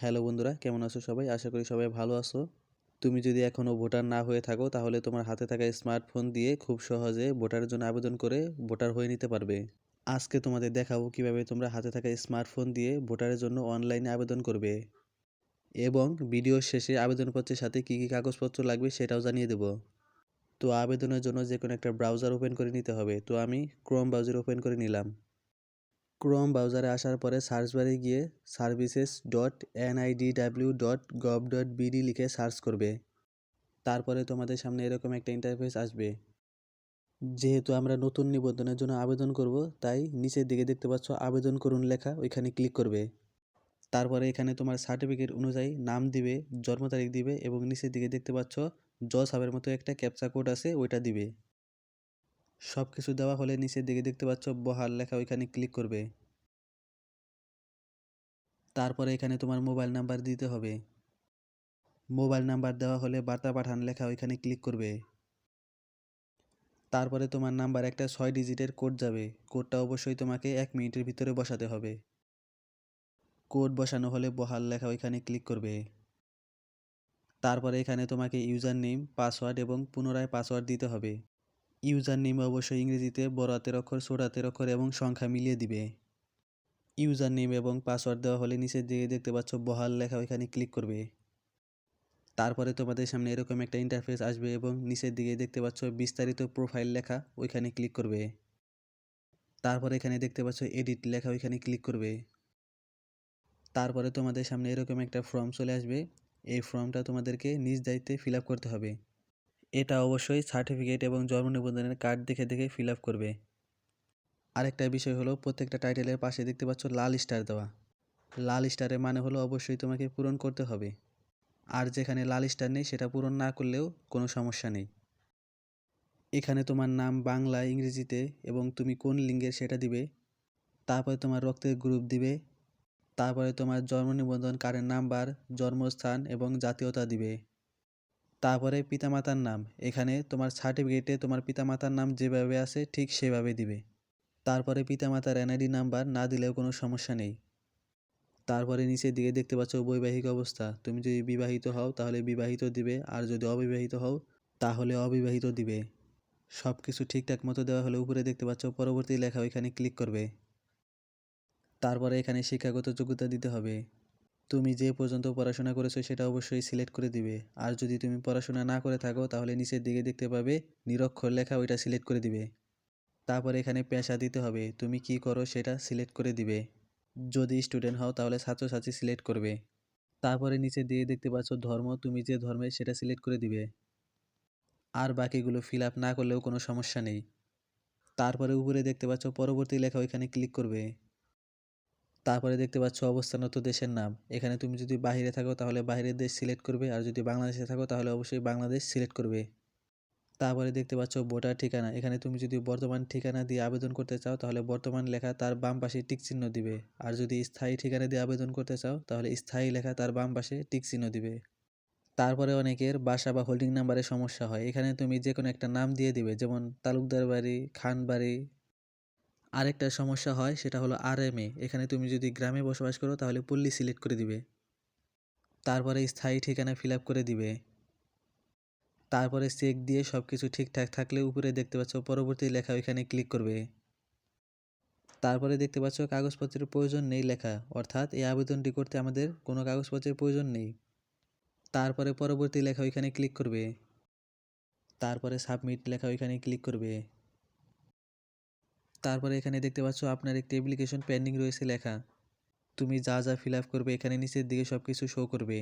Hello বন্ধুরা, কেমন আছো সবাই? আশা করি সবাই ভালো আছো। তুমি যদি এখনও ভোটার না হয়ে থাকো, তাহলে তোমার হাতে থাকা স্মার্টফোন দিয়ে খুব সহজে ভোটারের জন্য আবেদন করে ভোটার হয়ে নিতে পারবে। আজকে তোমাদের দেখাবো কীভাবে তোমরা হাতে থাকা স্মার্টফোন দিয়ে ভোটারের জন্য অনলাইনে আবেদন করবে। এবং ভিডিওর শেষে আবেদনপত্রের সাথে কী কী কাগজপত্র লাগবে সেটাও জানিয়ে দেবো। তো আবেদনের জন্য যে কোনো একটা ব্রাউজার ওপেন করে নিতে হবে। তো আমি ক্রোম ব্রাউজার ওপেন করে নিলাম। ক্রোম ব্রাউজারে আসার পরে সার্চ বারে গিয়ে services dot NIDW dot gov dot BD লিখে সার্চ করবে। তারপরে তোমাদের সামনে এরকম একটা ইন্টারফেস আসবে। যেহেতু আমরা নতুন নিবন্ধনের জন্য আবেদন করব, তাই নিচের দিকে দেখতে পাচ্ছ আবেদন করুন লেখা, ওইখানে ক্লিক করবে। তারপরে এখানে তোমার সার্টিফিকেট অনুযায়ী নাম দিবে, জন্ম তারিখ দিবে এবং নিচের দিকে দেখতে পাচ্ছ জজ হাবের মতো একটা ক্যাপচা কোড আছে, ওইটা দিবে। সব কিছু দেওয়া হলে নিচের দিকে দেখতে পাচ্ছ বহাল লেখা ওইখানে ক্লিক করবে। তারপরে এখানে তোমার মোবাইল নাম্বার দিতে হবে। মোবাইল নাম্বার দেওয়া হলে বার্তা পাঠান লেখা ওইখানে ক্লিক করবে। তারপরে তোমার নাম্বার একটা ছয় ডিজিটের কোড যাবে। কোডটা অবশ্যই তোমাকে এক মিনিটের ভিতরে বসাতে হবে। কোড বসানো হলে বহাল লেখা ওইখানে ক্লিক করবে। তারপরে এখানে তোমাকে ইউজার নেম পাসওয়ার্ড এবং পুনরায় পাসওয়ার্ড দিতে হবে। ইউজার নেম অবশ্যই ইংরেজিতে বড় হাতের অক্ষর ছোট হাতের অক্ষর এবং সংখ্যা মিলিয়ে দিবে। ইউজার নেম এবং পাসওয়ার্ড দেওয়া হলে নিচের দিকে দেখতে পাচ্ছ বহাল লেখা, ওইখানে ক্লিক করবে। তারপরে তোমাদের সামনে এরকম একটা ইন্টারফেস আসবে এবং নিচের দিকে দেখতে পাচ্ছ বিস্তারিত প্রোফাইল লেখা, ওইখানে ক্লিক করবে। তারপরে এখানে দেখতে পাচ্ছ এডিট লেখা, ওইখানে ক্লিক করবে। তারপরে তোমাদের সামনে এরকম একটা ফর্ম চলে আসবে। এই ফর্মটা তোমাদেরকে নিজ দায়িত্বে ফিল করতে হবে। এটা অবশ্যই সার্টিফিকেট এবং জন্ম নিবন্ধনের কার্ড দেখে দেখে ফিল আপ করবে। আরেকটা বিষয় হলো, প্রত্যেকটা টাইটেলের পাশে দেখতে পাচ্ছ লাল স্টার দেওয়া। লাল স্টারের মানে হলো অবশ্যই তোমাকে পূরণ করতে হবে। আর যেখানে লাল স্টার নেই, সেটা পূরণ না করলেও কোনো সমস্যা নেই। এখানে তোমার নাম বাংলা, ইংরেজিতে এবং তুমি কোন লিঙ্গের সেটা দিবে। তারপরে তোমার রক্তের গ্রুপ দিবে। তারপরে তোমার জন্ম নিবন্ধন কার্ডের নাম্বার জন্মস্থান এবং জাতীয়তা দিবে। তারপরে পিতামাতার নাম। এখানে তোমার সার্টিফিকেটে তোমার পিতামাতার নাম যেভাবে আছে ঠিক সেভাবে দিবে। তারপরে পিতামাতার এনআইডি নাম্বার না দিলেও কোনো সমস্যা নেই। তারপরে নিচের দিকে দেখতে পাচ্ছ বৈবাহিক অবস্থা। তুমি যদি বিবাহিত হও তাহলে বিবাহিত দিবে, আর যদি অবিবাহিত হও তাহলে অবিবাহিত দিবে। সব কিছু ঠিকঠাক মতো দেওয়া হলে উপরে দেখতে পাচ্ছ পরবর্তী লেখা ওইখানে ক্লিক করবে। তারপরে এখানে শিক্ষাগত যোগ্যতা দিতে হবে। তুমি যে পর্যন্ত পড়াশোনা করেছ সেটা অবশ্যই সিলেক্ট করে দিবে। আর যদি তুমি পড়াশোনা না করে থাকো, তাহলে নিচের দিকে দেখতে পাবে নিরক্ষর লেখা ওইটা সিলেক্ট করে দিবে। তারপরে এখানে পেশা দিতে হবে, তুমি কি করো সেটা সিলেক্ট করে দিবে। যদি স্টুডেন্ট হও, তাহলে ছাত্রছাত্রী সিলেক্ট করবে। তারপরে নিচে দিয়ে দেখতে পাচ্ছ ধর্ম, তুমি যে ধর্মের সেটা সিলেক্ট করে দিবে। আর বাকিগুলো ফিল আপ না করলেও কোনো সমস্যা নেই। তারপরে উপরে দেখতে পাচ্ছ পরবর্তী লেখা ওইখানে ক্লিক করবে। তারপরে দেখতে পাচ্ছ অবস্থানত দেশের নাম। এখানে তুমি যদি বাইরে থাকো তাহলে বাইরের দেশ সিলেক্ট করবে, আর যদি বাংলাদেশে থাকো তাহলে অবশ্যই বাংলাদেশ সিলেক্ট করবে। তারপরে দেখতে পাচ্ছ ভোটার ঠিকানা। এখানে তুমি যদি বর্তমান ঠিকানা দিয়ে আবেদন করতে চাও তাহলে বর্তমান লেখা তার বাম পাশে টিক চিহ্ন দিবে। আর যদি স্থায়ী ঠিকানা দিয়ে আবেদন করতে চাও তাহলে স্থায়ী লেখা তার বাম পাশে টিক চিহ্ন দিবে। তারপরে অনেকের বাসা বা হোল্ডিং নাম্বারে সমস্যা হয়। এখানে তুমি যে কোনো একটা নাম দিয়ে দিবে, যেমন তালুকদার বাড়ি খান বাড়ি আরেকটা সমস্যা হয়, সেটা হলো আর এম এ এখানে তুমি যদি গ্রামে বসবাস করো, তাহলে পল্লী সিলেক্ট করে দিবে। তারপরে স্থায়ী ঠিকানা ফিল করে দিবে। তারপরে চেক দিয়ে সব কিছু ঠিকঠাক থাকলে উপরে দেখতে পাচ্ছ পরবর্তী লেখা ওইখানে ক্লিক করবে। তারপরে দেখতে পাচ্ছ কাগজপত্রের প্রয়োজন নেই লেখা, অর্থাৎ এই আবেদনটি করতে আমাদের কোনো কাগজপত্রের প্রয়োজন নেই। তারপরে পরবর্তী লেখা ওইখানে ক্লিক করবে। তারপরে সাবমিট লেখা ওইখানে ক্লিক করবে। তারপরে এখানে দেখতে পাচ্ছ আপনার একটি অ্যাপ্লিকেশন পেন্ডিং রয়েছে লেখা। তুমি যা যা ফিল আপ করবে এখানে নিচের দিকে সব কিছু শো করবে।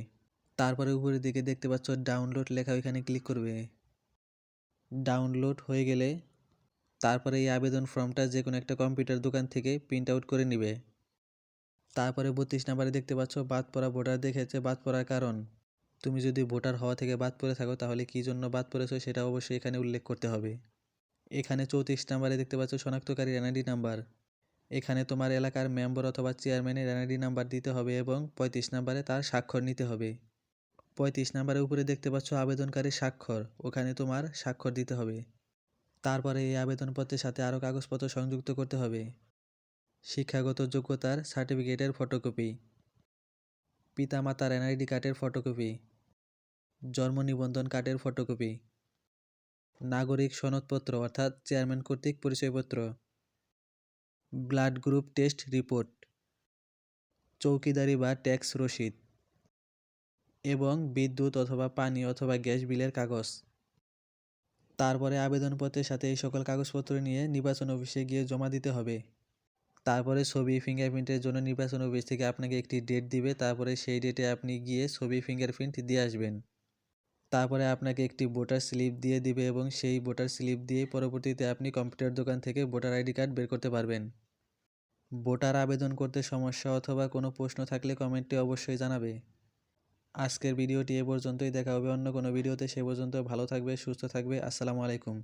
তারপরে উপরের দিকে দেখতে পাচ্ছ ডাউনলোড লেখা ওইখানে ক্লিক করবে। ডাউনলোড হয়ে গেলে তারপরে এই আবেদন ফর্মটা যে কোনো একটা কম্পিউটার দোকান থেকে প্রিন্ট আউট করে নেবে। তারপরে বত্রিশ নাম্বারে দেখতে পাচ্ছ বাদ পড়া ভোটার দেখেছে, বাদ পড়ার কারণ। তুমি যদি ভোটার হওয়া থেকে বাদ পড়ে থাকো তাহলে কী জন্য বাদ পড়েছো সেটা অবশ্যই এখানে উল্লেখ করতে হবে। এখানে চৌত্রিশ নাম্বারে দেখতে পাচ্ছ শনাক্তকারী এনআইডি নাম্বার। এখানে তোমার এলাকার মেম্বার অথবা চেয়ারম্যানের এনআইডি নাম্বার দিতে হবে এবং পঁয়ত্রিশ নাম্বারে তার স্বাক্ষর নিতে হবে। পঁয়ত্রিশ নাম্বারের উপরে দেখতে পাচ্ছ আবেদনকারী স্বাক্ষর। ওখানে তোমার স্বাক্ষর দিতে হবে। তারপরে এই আবেদনপত্রের সাথে আরও কাগজপত্র সংযুক্ত করতে হবে। শিক্ষাগত যোগ্যতার সার্টিফিকেটের ফটোকপি। পিতামাতার এনআইডি কার্ডের ফটোকপি। জন্ম নিবন্ধন কার্ডের ফটোকপি। নাগরিক সনদপত্র, অর্থাৎ চেয়ারম্যান কর্তৃক পরিচয়পত্র। Blood group test report. চৌকিদারি বা ট্যাক্স রসিদ। এবং বিদ্যুৎ অথবা পানি অথবা গ্যাস বিলের কাগজ। তারপরে আবেদনপত্রের সাথে এই সকল কাগজপত্র নিয়ে নির্বাচন অফিসে গিয়ে জমা দিতে হবে। তারপরে ছবি ফিঙ্গারপ্রিন্টের জন্য নির্বাচন অফিস থেকে আপনাকে একটি ডেট দিবে, তারপরে সেই ডেটে আপনি গিয়ে ছবি ফিঙ্গারপ্রিন্ট দিয়ে আসবেন। তারপরে আপনাকে একটি ভোটার স্লিপ দিয়ে দিবে এবং সেই ভোটার স্লিপ দিয়ে পরবর্তীতে আপনি কম্পিউটার দোকান থেকে ভোটার আইডি কার্ড বের করতে পারবেন। ভোটার আবেদন করতে সমস্যা অথবা কোনো প্রশ্ন থাকলে কমেন্টে অবশ্যই জানাবে। আজকের ভিডিওটি এ পর্যন্তই। দেখা হবে অন্য কোনো ভিডিওতে। সে পর্যন্ত ভালো থাকবে, সুস্থ থাকবে। আসসালামু আলাইকুম।